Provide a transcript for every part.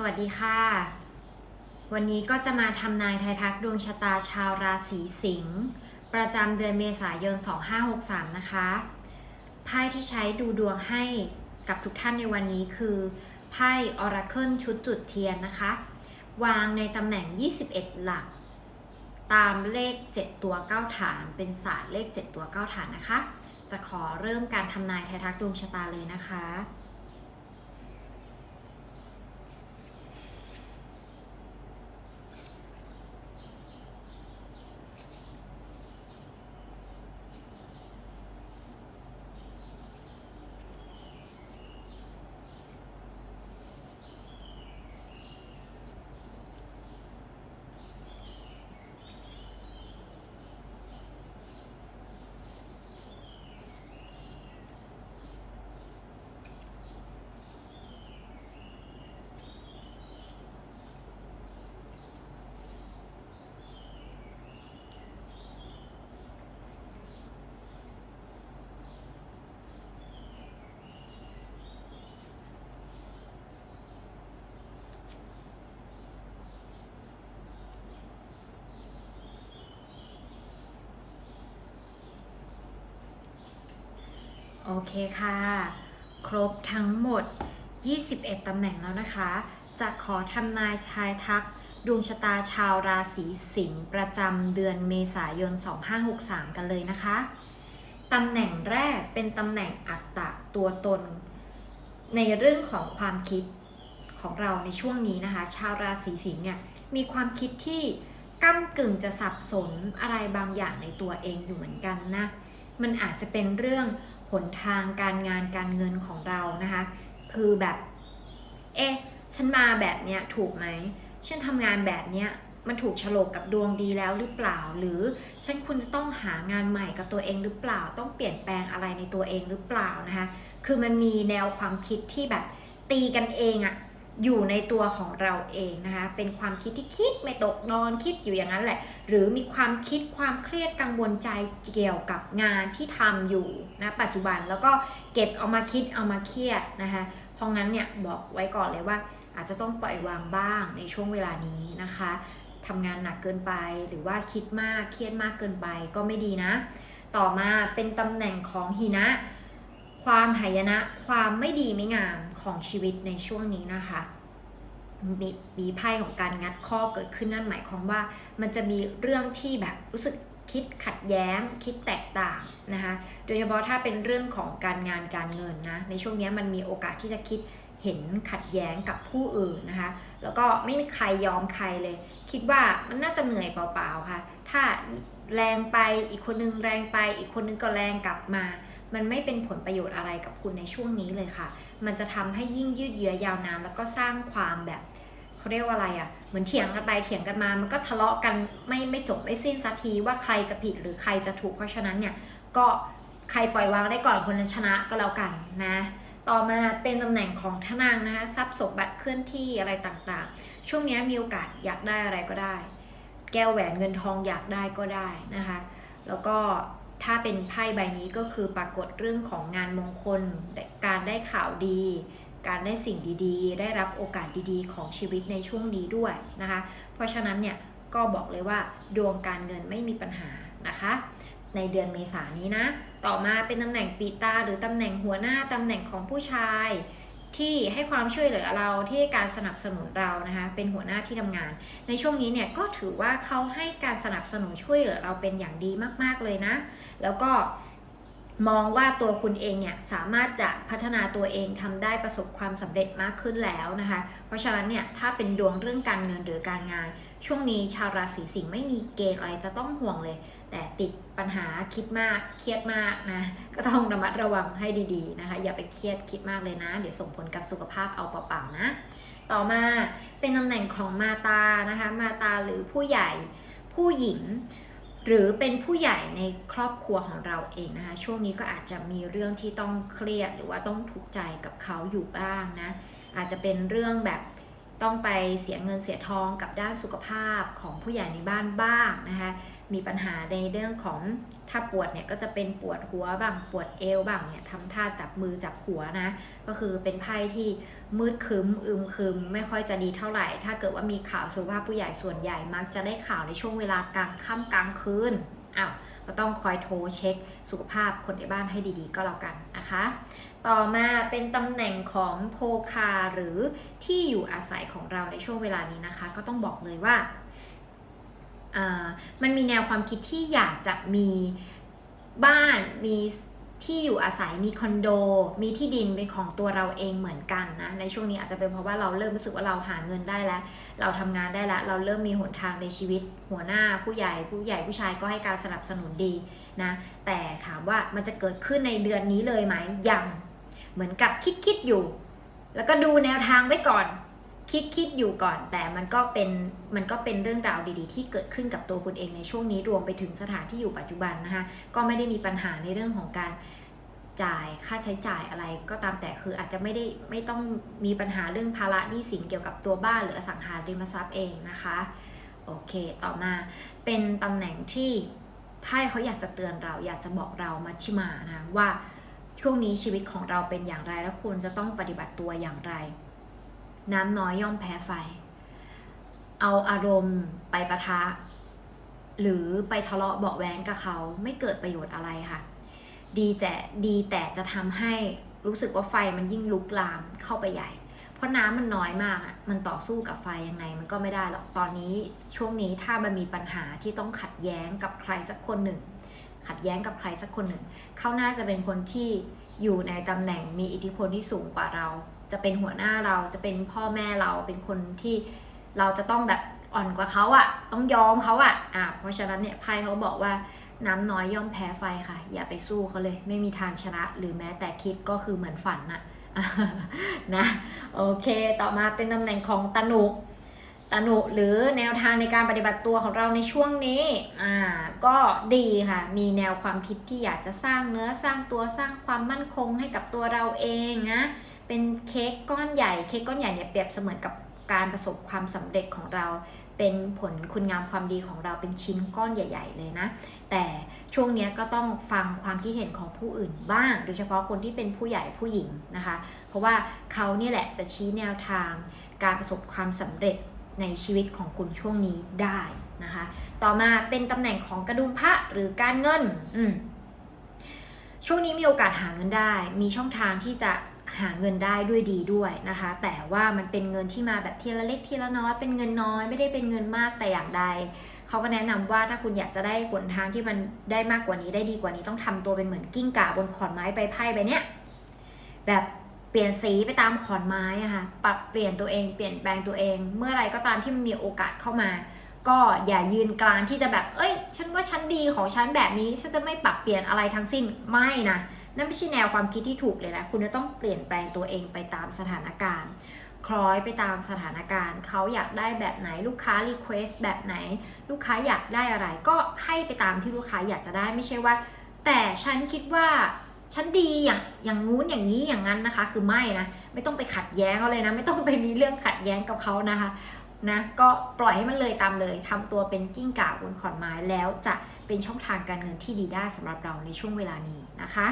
สวัสดีค่ะ วันนี้ก็จะมาทำนายทายทักดวงชะตาชาวราศีสิงห์ประจำเดือนเมษายน 2563 นะคะไพ่ที่ใช้ดูดวงให้กับทุกท่านในวันนี้คือไพ่ออราเคิลชุดจุดเทียนนะคะ วางในตำแหน่ง 21 หลัก ตามเลข 7 ตัว 9 ฐาน เป็นศาสตร์เลข 7 ตัว 9 ฐานนะคะ จะขอเริ่มการทำนายทายทักดวงชะตาเลยนะคะ โอเคค่ะ ครบทั้งหมด 21ตำแหน่งแล้วนะคะ จะขอทำนายชายทักดวงชะตาชาวราศีสิงห์ประจำเดือนเมษายน 2563 กันเลยนะคะ ตำแหน่งแรกเป็นตำแหน่งอัตตะตัวตน ในเรื่องของความคิดของเราในช่วงนี้นะคะ ชาวราศีสิงห์เนี่ยมีความคิดที่ก้ากึ่งจะสับสนอะไรบางอย่างในตัวเองอยู่เหมือนกันนะ มันอาจจะเป็นเรื่อง หนทางการงานการเงินของเรานะคะ คือแบบ เอ๊ะฉันมาแบบเนี้ยถูกไหมฉันทำงานแบบเนี้ยมันถูกโฉลกกับดวงดีแล้วหรือเปล่า หรือฉันควรจะต้องหางานใหม่กับตัวเองหรือเปล่า ต้องเปลี่ยนแปลงอะไรในตัวเองหรือเปล่านะคะ คือมันมีแนวความคิดที่แบบตีกันเองอะ อยู่ในตัวของเราเองนะคะ เป็นความคิดที่คิดไม่ตกนอนคิดอยู่อย่างนั้นแหละ หรือมีความคิดความเครียดกังวลใจเกี่ยวกับงานที่ทำอยู่นะปัจจุบันแล้วก็เก็บเอามาคิดเอามาเครียดนะคะ เพราะงั้นเนี่ยบอกไว้ก่อนเลยว่า อาจจะต้องปล่อยวางบ้างในช่วงเวลานี้นะคะทำงานหนักเกินไปหรือว่าคิดมากเครียดมากเกินไปก็ไม่ดีนะ ต่อมาเป็นตำแหน่งของหินะ ความหายนะ ความไม่ดีไม่งามของชีวิตในช่วงนี้นะคะมีมีไพ่ของการงัดข้อเกิดขึ้นนั่นหมายความว่า มันจะมีเรื่องที่แบบรู้สึกคิดขัดแย้ง คิดแตกต่างนะคะ โดยเฉพาะถ้าเป็นเรื่องของการงานการเงินนะในช่วงนี้มันมีโอกาสที่จะคิดเห็นขัดแย้งกับผู้อื่นนะคะ แล้วก็ไม่มีใครยอมใครเลย คิดว่ามันน่าจะเหนื่อยเปล่าๆค่ะ ถ้าแรงไปอีกคนนึงแรงไป อีกคนนึงก็แรงกลับมา มันไม่เป็นผลประโยชน์อะไรกับคุณในช่วงนี้เลยค่ะ มันจะทำให้ยิ่งยืดเยื้อยาวนานแล้วก็สร้างความแบบเขาเรียกว่าอะไรอะ่ะ เหมือนเถียงกันไปเถียงกันมา มันก็ทะเลาะกันไม่ไม่จบไม่สิ้นสักทีว่าใครจะผิดหรือใครจะถูกเพราะฉะนั้นเนี่ยก็ใครปล่อยวางได้ก่อนคนนั้นชนะก็แล้วกันนะต่อมาเป็นตำแหน่งของทนางนะคะทรัพย์สมบัติเคลื่อนที่อะไรต่างๆ ช่วงนี้มีโอกาสอยากได้อะไรก็ได้ แก้วแหวนเงินทองอยากได้ก็ได้นะคะ แล้วก็ ถ้าเป็นไพ่ใบนี้ก็คือปรากฏเรื่องของงานมงคล การได้ข่าวดี การได้สิ่งดีๆ ได้รับโอกาสดีๆ ของชีวิตในช่วงนี้ด้วยนะคะ เพราะฉะนั้นเนี่ยก็บอกเลยว่าดวงการเงินไม่มีปัญหานะคะ ในเดือนเมษานี้นะ ต่อมาเป็นตำแหน่งปีตาหรือตำแหน่งหัวหน้าตำแหน่งของผู้ชาย ที่ให้ความช่วยเหลือเราที่การสนับสนุนเรานะคะเป็นหัวหน้าที่ทำงาน ในช่วงนี้เนี่ยก็ถือว่าเขาให้การสนับสนุนช่วยเหลือเราเป็นอย่างดีมาก ๆเลยนะ แล้วก็มองว่าตัวคุณเองเนี่ยสามารถจะพัฒนาตัวเองทำได้ประสบความสำเร็จมากขึ้นแล้วนะคะ เพราะฉะนั้นเนี่ยถ้าเป็นดวงเรื่องการเงินหรือการงาน ช่วงนี้ชาวราศีสิงห์ไม่มีเกณฑ์อะไรจะต้องห่วงเลย แต่ติดปัญหาคิดมากเครียดมากนะก็ต้องระมัดระวังให้ดีๆนะคะ อย่าไปเครียดคิดมากเลยนะ เดี๋ยวส่งผลกับสุขภาพเอาเปล่าๆนะ ต่อมาเป็นตำแหน่งของมาตานะคะมาตาหรือผู้ใหญ่ผู้หญิงหรือเป็นผู้ใหญ่ในครอบครัวของเราเองนะคะ ช่วงนี้ก็อาจจะมีเรื่องที่ต้องเครียดหรือว่าต้องทุกข์ใจกับเขาอยู่บ้างนะ อาจจะเป็นเรื่องแบบ ต้องไปเสียเงินเสียทองกับด้านสุขภาพของผู้ใหญ่ในบ้านบ้างนะคะ มีปัญหาในเรื่องของถ้าปวดเนี่ยก็จะเป็นปวดหัวบ้างปวดเอวบ้างเนี่ยทำท่าจับมือจับหัวนะ ก็คือเป็นไพ่ที่มืดคึมอึมคึมไม่ค่อยจะดีเท่าไหร่ ถ้าเกิดว่ามีข่าวสุขภาพผู้ใหญ่ส่วนใหญ่มักจะได้ข่าวในช่วงเวลากลางค่ำกลางคืนอ้าวก็ต้องคอยโทรเช็คสุขภาพคนในบ้านให้ดีๆ ก็แล้วกันนะคะ ต่อมาเป็นตำแหน่งของโพคาหรือที่อยู่อาศัยของเราในช่วงเวลานี้นะคะ ก็ต้องบอกเลยว่าอ่ามันมีแนวความคิดที่อยากจะมีบ้านมีที่อยู่อาศัยมีคอนโด มีที่ดินเป็นของตัวเราเองเหมือนกันนะ ในช่วงนี้อาจจะเป็นเพราะว่าเราเริ่มรู้สึกว่าเราหาเงินได้แล้ว เราทำงานได้แล้ว เราเริ่มมีหนทางในชีวิต หัวหน้าผู้ใหญ่ผู้ใหญ่ผู้ชายก็ให้การสนับสนุนดีนะ แต่ถามว่ามันจะเกิดขึ้นในเดือนนี้เลยไหมยัง เหมือนกับคิดคิดอยู่ แล้วก็ดูแนวทางไว้ก่อน คิดคิดอยู่ก่อน แต่มันก็เป็นมันก็เป็นเรื่องราวดีๆ ที่เกิดขึ้นกับตัวคุณเองในช่วงนี้รวมไปถึงสถานที่อยู่ปัจจุบันนะคะก็ไม่ได้มีปัญหาในเรื่องของการจ่ายค่าใช้จ่ายอะไรก็ตามแต่คืออาจจะไม่ได้ไม่ต้องมีปัญหาเรื่องภาระหนี้สินเกี่ยวกับตัวบ้านหรืออสังหาริมทรัพย์เองนะคะโอเค ต่อมาเป็นตำแหน่งที่ไพ่เขาอยากจะเตือนเราอยากจะบอกเรามัชชิมานะว่า ช่วงนี้ชีวิตของเราเป็นอย่างไรและคุณจะต้องปฏิบัติตัวอย่างไร น้ำน้อยย่อมแพ้ไฟ เอาอารมณ์ไปปะทะ หรือไปทะเลาะเบาแว้งกับเขาไม่เกิดประโยชน์อะไรค่ะ ดีแต่ดีแต่จะทำให้รู้สึกว่าไฟมันยิ่งลุกลามเข้าไปใหญ่ เพราะน้ำมันน้อยมากอะมันต่อสู้กับไฟยังไงมันก็ไม่ได้หรอกตอนนี้ช่วงนี้ถ้ามันมีปัญหาที่ต้องขัดแย้งกับใครสักคนหนึ่ง ขัดแย้งกับใครสักคนหนึ่ง เขาน่าจะเป็นคนที่อยู่ในตำแหน่งมีอิทธิพลที่สูงกว่าเรา จะเป็นหัวหน้าเราจะเป็นพ่อแม่เราเป็นคนที่เราจะต้องแบบอ่อนกว่าเขาอะต้องยอมเขาอะอะเพราะฉะนั้นเนี่ยไพ่เขาบอกว่าน้ำน้อยย่อมแพ้ไฟค่ะ อย่าไปสู้เขาเลย ไม่มีทางชนะ หรือแม้แต่คิดก็คือเหมือนฝันน่ะนะ โอเค ต่อมาเป็นตำแหน่งของตนุ ตนุหรือแนวทางในการปฏิบัติตัวของเราในช่วงนี้อ่าก็ดีค่ะ มีแนวความคิดที่อยากจะสร้างเนื้อสร้างตัวสร้างความมั่นคงให้กับตัวเราเองนะเป็นเค้กก้อนใหญ่เค้กก้อนใหญ่เนี่ยเปรียบเสมือนกับการประสบความสำเร็จของเรา เป็นผลคุณงามความดีของเราเป็นชิ้นก้อนใหญ่ ๆ เลยนะ แต่ช่วงนี้ก็ต้องฟังความคิดเห็นของผู้อื่นบ้าง โดยเฉพาะคนที่เป็นผู้ใหญ่ผู้หญิงนะคะ เพราะว่าเขาเนี่ยแหละจะชี้แนวทางการประสบความสำเร็จ ในชีวิตของคุณช่วงนี้ได้นะคะ ต่อมาเป็นตำแหน่งของกระดุมพระหรือการเงินอืมช่วงนี้มีโอกาสหาเงินได้ มีช่องทางที่จะหาเงินได้ด้วยดีด้วยนะคะ แต่ว่ามันเป็นเงินที่มาแบบทีละเล็กทีละน้อยเป็นเงินน้อยไม่ได้เป็นเงินมากแต่อย่างใดเขาก็แนะนำว่าถ้าคุณอยากจะได้หนทางที่มันได้มากกว่านี้ได้ดีกว่านี้ต้องทำตัวเป็นเหมือนกิ้งก่าบนขอนไม้ใบไผ่ใบเนี้ยแบบ เปลี่ยนสีไปตามขอนไม้อะค่ะปรับเปลี่ยนตัวเองเปลี่ยนแปลงตัวเอง เมื่อไรก็ตามที่มันมีโอกาสเข้ามา ก็อย่ายืนกลางที่จะแบบ เอ้ย ฉันว่าฉันดีของฉันแบบนี้ ฉันจะไม่ปรับเปลี่ยนอะไรทั้งสิ้นไม่นะนั่นไม่ใช่แนวความคิดที่ถูกเลยนะคุณจะต้องเปลี่ยนแปลงตัวเองไปตามสถานการณ์คล้อยไปตามสถานการณ์ เขาอยากได้แบบไหนลูกค้ารีเควสแบบไหน ลูกค้าอยากได้อะไรก็ให้ไปตามที่ลูกค้าอยากจะได้ไม่ใช่ว่า แต่ฉันคิดว่า ฉันดีอย่างอย่างงู้นอย่างนี้อย่างนั้นนะคะ คือไม่นะไม่ต้องไปขัดแย้งเขาเลยนะ ไม่ต้องไปมีเรื่องขัดแย้งกับเขานะคะนะก็ปล่อยให้มันเลยตามเลยทำตัวเป็นกิ้งก่าบนขอนไม้แล้วจะเป็นช่องทางการเงินที่ดีได้สำหรับเราในช่วงเวลานี้นะคะ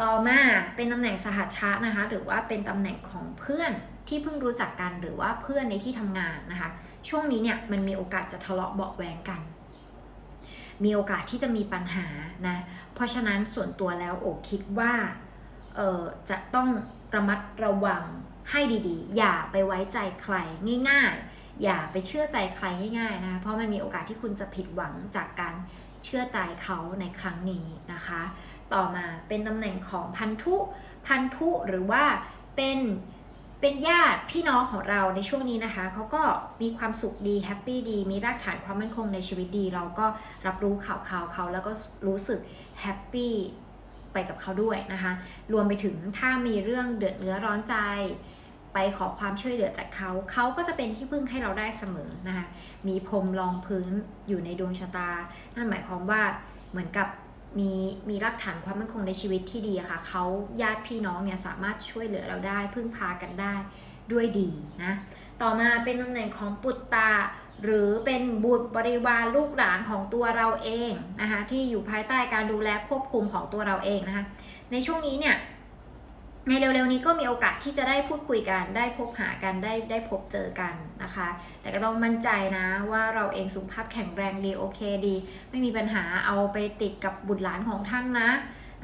ต่อมาเป็นตำแหน่งสหัชชะนะคะ หรือว่าเป็นตำแหน่งของเพื่อนที่เพิ่งรู้จักกันหรือว่าเพื่อนในที่ทำงานนะคะ ช่วงนี้เนี่ยมันมีโอกาสจะทะเลาะเบาะแวงกัน มีโอกาสที่จะมีปัญหานะ เพราะฉะนั้นส่วนตัวแล้วโอคิดว่าเออจะต้องระมัดระวังให้ดีๆ อย่าไปไว้ใจใครง่าย ๆ อย่าไปเชื่อใจใครง่ายๆนะคะเพราะมันมีโอกาสที่คุณจะผิดหวังจากการเชื่อใจเขาในครั้งนี้นะคะ ต่อมาเป็นตำแหน่งของพันธุ พันธุหรือว่าเป็น เป็นญาติพี่น้องของเราในช่วงนี้นะคะเขาก็มีความสุขดีแฮปปี้ดี มีรากฐานความมั่นคงในชีวิตดี เราก็รับรู้ข่าวข่าวเขาแล้วก็รู้สึกแฮปปี้ไปกับเขาด้วยนะคะ รวมไปถึงถ้ามีเรื่องเดือดเนื้อร้อนใจ ไปขอความช่วยเหลือจากเขา เขาก็จะเป็นที่พึ่งให้เราได้เสมอนะคะ มีพรมรองพื้นอยู่ในดวงชะตา นั่นหมายความว่าเหมือนกับ มีมีรากฐานความมั่นคงในชีวิตที่ดีค่ะเขาญาติพี่น้องเนี่ยสามารถช่วยเหลือเราได้ พึ่งพากันได้ด้วยดีนะต่อมาเป็นตำแหน่งของปุตตา หรือเป็นบุตรบริวารลูกหลานของตัวเราเองนะคะที่อยู่ภายใต้การดูแลควบคุมของตัวเราเองนะคะในช่วงนี้เนี่ยในเร็วๆนี้ก็มีโอกาสที่จะได้พูดคุยกันได้พบหากันได้ได้พบเจอกัน นะคะ แต่ก็ต้องมั่นใจนะว่าเราเองสุขภาพแข็งแรงดีโอเคดี ไม่มีปัญหาเอาไปติดกับบุตรหลานของท่านนะ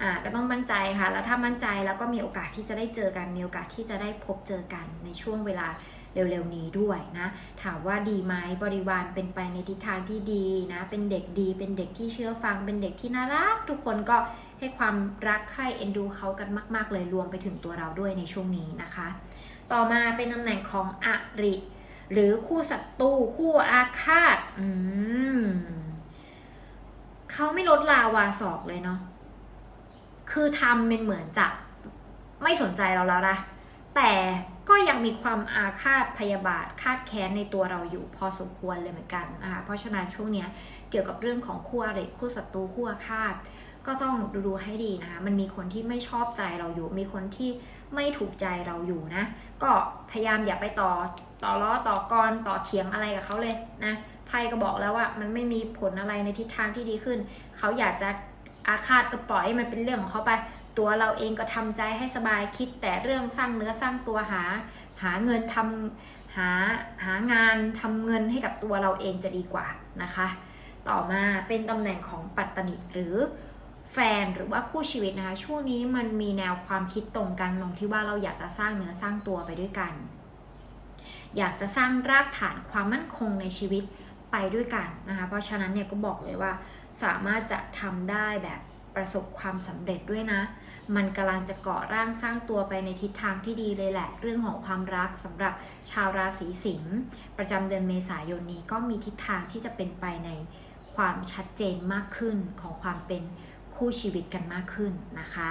อ่าก็ต้องมั่นใจค่ะ แล้วถ้ามั่นใจแล้วก็มีโอกาสที่จะได้เจอกัน มีโอกาสที่จะได้พบเจอกันในช่วงเวลาเร็วๆนี้ด้วยนะ ถามว่าดีไหมบริวารเป็นไปในทิศทางที่ดีนะ เป็นเด็กดี เป็นเด็กที่เชื่อฟัง เป็นเด็กที่น่ารัก ทุกคนก็ให้ความรักใคร่เอ็นดูเขากันมาก ๆ เลยรวมไปถึงตัวเราด้วยในช่วงนี้นะคะ ต่อมาเป็นตำแหน่งของอริ หรือคู่ศัตรูคู่อาฆาตอืมเขาไม่ลดลาวาศอกเลยเนาะคือทำเป็นเหมือนจะไม่สนใจเราแล้วนะแต่ก็ยังมีความอาฆาตพยาบาทคาดแค้นในตัวเราอยู่พอสมควรเลยเหมือนกันนะคะเพราะฉะนั้นช่วงเนี้ยเกี่ยวกับเรื่องของคู่อริคู่ศัตรูคู่อาฆาต ก็ต้องดูดูให้ดีนะคะมันมีคนที่ไม่ชอบใจเราอยู่ มีคนที่ ไม่ถูกใจเราอยู่นะ ก็พยายามอย่าไปต่อต่อล้อต่อกรต่อเถียงอะไรกับเขาเลยนะไพ่ก็บอกแล้วว่ามันไม่มีผลอะไรในทิศทางที่ดีขึ้น เขาอยากจะอาฆาตก็ปล่อยให้มันเป็นเรื่องของเขาไป ตัวเราเองก็ทำใจให้สบายคิดแต่เรื่องสร้างเนื้อสร้างตัวหา หาเงินทำหาหางานทำเงินให้กับตัวเราเองจะดีกว่านะคะ ต่อมาเป็นตำแหน่งของปัตตนิหรือ แฟนหรือว่าคู่ชีวิตนะคะช่วงนี้มันมีแนวความคิดตรงกันตรงที่ว่าเราอยากจะสร้างเนื้อสร้างตัวไปด้วยกัน อยากจะสร้างรากฐานความมั่นคงในชีวิตไปด้วยกันนะคะเพราะฉะนั้นเนี่ยก็บอกเลยว่าสามารถจะทำได้แบบประสบความสำเร็จด้วยนะ มันกำลังจะก่อร่างสร้างตัวไปในทิศทางที่ดีเลยแหละ เรื่องของความรักสำหรับชาวราศีสิงห์ประจำเดือนเมษายนนี้ก็มีทิศทางที่จะเป็นไปในความชัดเจนมากขึ้นของความเป็น คู่ชีวิตกันมากขึ้นนะคะ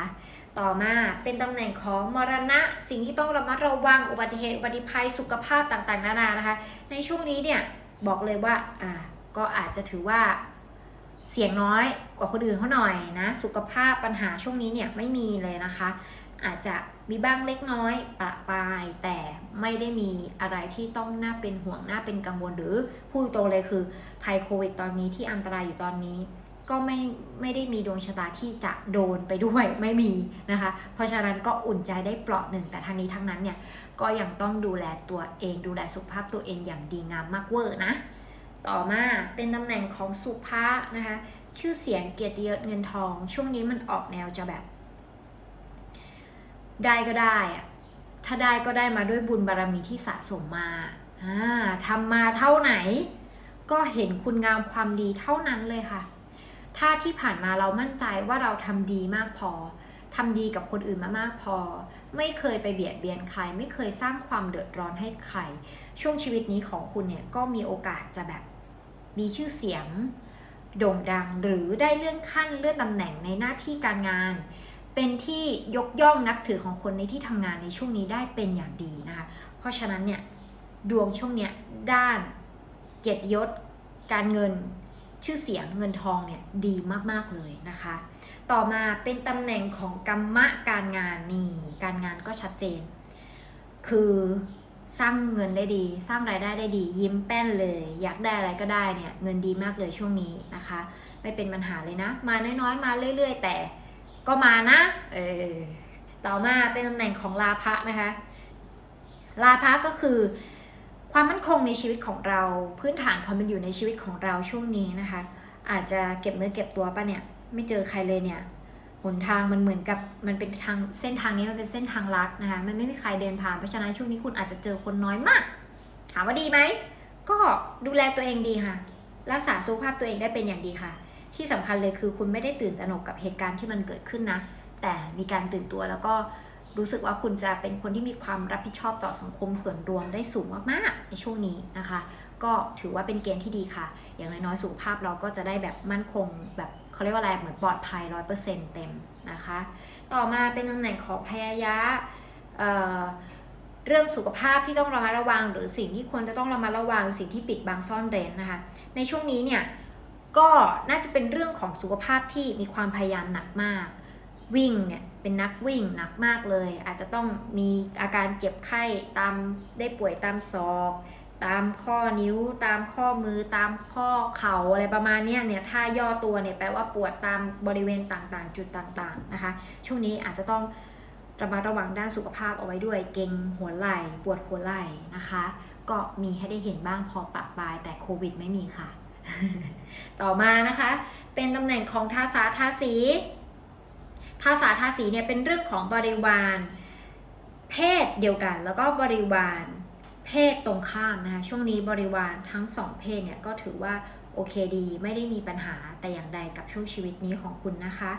ต่อมาเป็นตำแหน่งของมรณะสิ่งที่ต้องระมัดระวังอุบัติเหตุอุบัติภัยสุขภาพต่างๆนานานะคะ ในช่วงนี้เนี่ยบอกเลยว่าอ่าก็อาจจะถือว่าเสียงน้อยกว่าคนอื่นเขาหน่อยนะ สุขภาพปัญหาช่วงนี้เนี่ยไม่มีเลยนะคะ อาจจะมีบ้างเล็กน้อยประปายแต่ไม่ได้มีอะไรที่ต้องน่าเป็นห่วงน่าเป็นกังวลหรือพูดตรงเลยคือภัยโควิดตอนนี้ที่อันตรายอยู่ตอนนี้ ก็ไม่ไม่ได้มีดวงชะตาที่จะโดนไปด้วยไม่มีนะคะ เพราะฉะนั้นก็อุ่นใจได้เปลาะหนึ่งแต่ทั้งนี้ทั้งนั้นเนี่ยก็ยังต้องดูแลตัวเองดูแลสุขภาพตัวเองอย่างดีงามมากเวอร์นะต่อมาเป็นตำแหน่งของสุภานะคะ ชื่อเสียงเกียรติยศเงินทอง ช่วงนี้มันออกแนวจะแบบ ได้ก็ได้อะถ้าได้ก็ได้มาด้วยบุญบารรมีที่สะสมมาอ่าทำมาเท่าไหน ก็เห็นคุณงามความดีเท่านั้นเลยค่ะ ถ้าที่ผ่านมาเรามั่นใจว่าเราทำดีมากพอทำดีกับคนอื่นมามากพอ ไม่เคยไปเบียดเบียนใคร ไม่เคยสร้างความเดือดร้อนให้ใคร ช่วงชีวิตนี้ของคุณเนี่ยก็มีโอกาสจะแบบมีชื่อเสียงโด่งดังหรือได้เลื่อนขั้นเลื่อนตำแหน่งในหน้าที่การงาน เป็นที่ยกย่องนับถือของคนในที่ทำงานในช่วงนี้ได้เป็นอย่างดีนะคะเพราะฉะนั้นเนี่ยดวงช่วงเนี้ยด้านเกียรติยศ การเงิน ชื่อเสียงเงินทองเนี่ยดีมากๆเลยนะคะ ต่อมาเป็นตำแหน่งของกรรมะการงานนี่การงานก็ชัดเจน คือสร้างเงินได้ดี สร้างรายได้ได้ดี ยิ้มแป้นเลย อยากได้อะไรก็ได้เนี่ยเงินดีมากเลยช่วงนี้นะคะ ไม่เป็นปัญหาเลยนะ มาน้อยๆ มาเรื่อย ๆ แต่ก็มานะเออต่อมาเป็นตำแหน่งของลาภะนะคะลาภะก็คือ ความมั่นคงในชีวิตของเรา พื้นฐานความเป็นอยู่ในชีวิตของเราช่วงนี้นะคะ อาจจะเก็บเนื้อเก็บตัวปะเนี่ยไม่เจอใครเลยเนี่ยหนทางมันเหมือนกับมันเป็นทางเส้นทางนี้มันเป็นเส้นทางลัดนะคะมันไม่มีใครเดินผ่านเพราะฉะนั้นช่วงนี้คุณอาจจะเจอคนน้อยมาก ถามว่าดีไหมก็ดูแลตัวเองดีค่ะ รักษาสุขภาพตัวเองได้เป็นอย่างดีค่ะ ที่สำคัญเลยคือคุณไม่ได้ตื่นตระหนกกับเหตุการณ์ที่มันเกิดขึ้นนะ แต่มีการตื่นตัวแล้วก็ รู้สึกว่าคุณจะเป็นคนที่มีความรับผิดชอบต่อสังคมส่วนรวมได้สูงมากๆในช่วงนี้นะคะ ก็ถือว่าเป็นเกณฑ์ที่ดีค่ะ อย่างน้อยๆสุขภาพเราก็จะได้แบบมั่นคง แบบเขาเรียกว่าอะไรเหมือนปลอดภัยร้อยเปอร์เซ็นต์เต็มนะคะ ต่อมาเป็นตำแหน่งของพยายะเเรื่องสุขภาพที่ต้องระมัดระวัง หรือสิ่งที่ควรจะต้องระมัดระวัง สิ่งที่ปิดบังซ่อนเร้นนะคะ ในช่วงนี้เนี่ยก็น่าจะเป็นเรื่องของสุขภาพที่มีความพยายามหนักมาก วิ่งเนี่ย เป็นนักวิ่งหนักมากเลย อาจจะต้องมีอาการเจ็บไข้ตามได้ป่วยตามศอก ตามข้อนิ้ว ตามข้อมือ ตามข้อเข่าอะไรประมาณนี้เนี่ยถ้าย่อตัวเนี่ยแปลว่าปวดตามบริเวณต่างๆ จุดต่างๆนะคะ ช่วงนี้อาจจะต้องระมัดระวังด้านสุขภาพเอาไว้ด้วย เกร็งหัวไหล่ปวดหัวไหล่นะคะ ก็มีให้ได้เห็นบ้างพอปะปลายแต่โควิดไม่มีค่ะ ต่อมานะคะ เป็นตำแหน่งของทาสาทาสี ภาสาทาสีเนี่ยเป็นเรื่องของบริวาร เพศเดียวกัน แล้วก็บริวาร เพศตรงข้ามนะคะช่วงนี้บริวารทั้งสองเพศเนี่ยก็ถือว่าโอเคดี ไม่ได้มีปัญหาแต่อย่างใดกับช่วงชีวิตนี้ของคุณนะคะ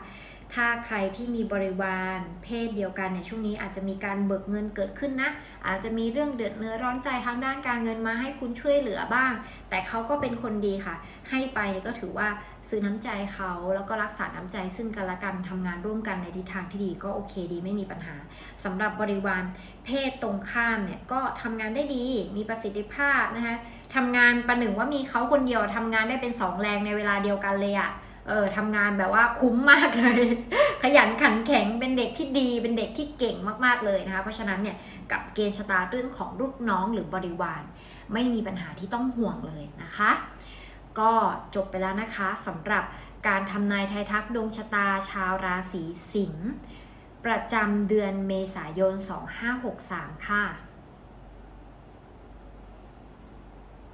ถ้าใครที่มีบริวารเพศเดียวกันในยช่วงนี้อาจจะมีการเบิกเงินเกิดขึ้นนะ อาจจะมีเรื่องเดือดเนื้อร้อนใจทางด้านการเงินมาให้คุณช่วยเหลือบ้าง แต่เขาก็เป็นคนดีค่ะ ให้ไปก็ถือว่าซื้อน้ำใจเขาแล้วก็รักษาน้ำใจซึ่งกันและกันทำงานร่วมกันในทิศทางที่ดีก็โอเคดีไม่มีปัญหาสำหรับบริวารเพศตรงข้ามเนี่ยก็ทำงานได้ดีมีประสิทธิภาพนะคะทำงานประหนึ่งว่ามีเขาคนเดียวทำงานได้เป็นสองแรงในเวลาเดียวกันเลยอะ่ะ เออทำงานแบบว่าคุ้มมากเลย ขยันขันแข็งเป็นเด็กที่ดีเป็นเด็กที่เก่งมากๆเลยนะคะ เพราะฉะนั้นเนี่ยกับเกณฑ์ชะตาเรื่องของลูกน้องหรือบริวาร ไม่มีปัญหาที่ต้องห่วงเลยนะคะ ก็จบไปแล้วนะคะสำหรับการทำนายทายทักดวงชะตาชาวราศีสิงห์ประจำเดือนเมษายน 2563 ค่ะ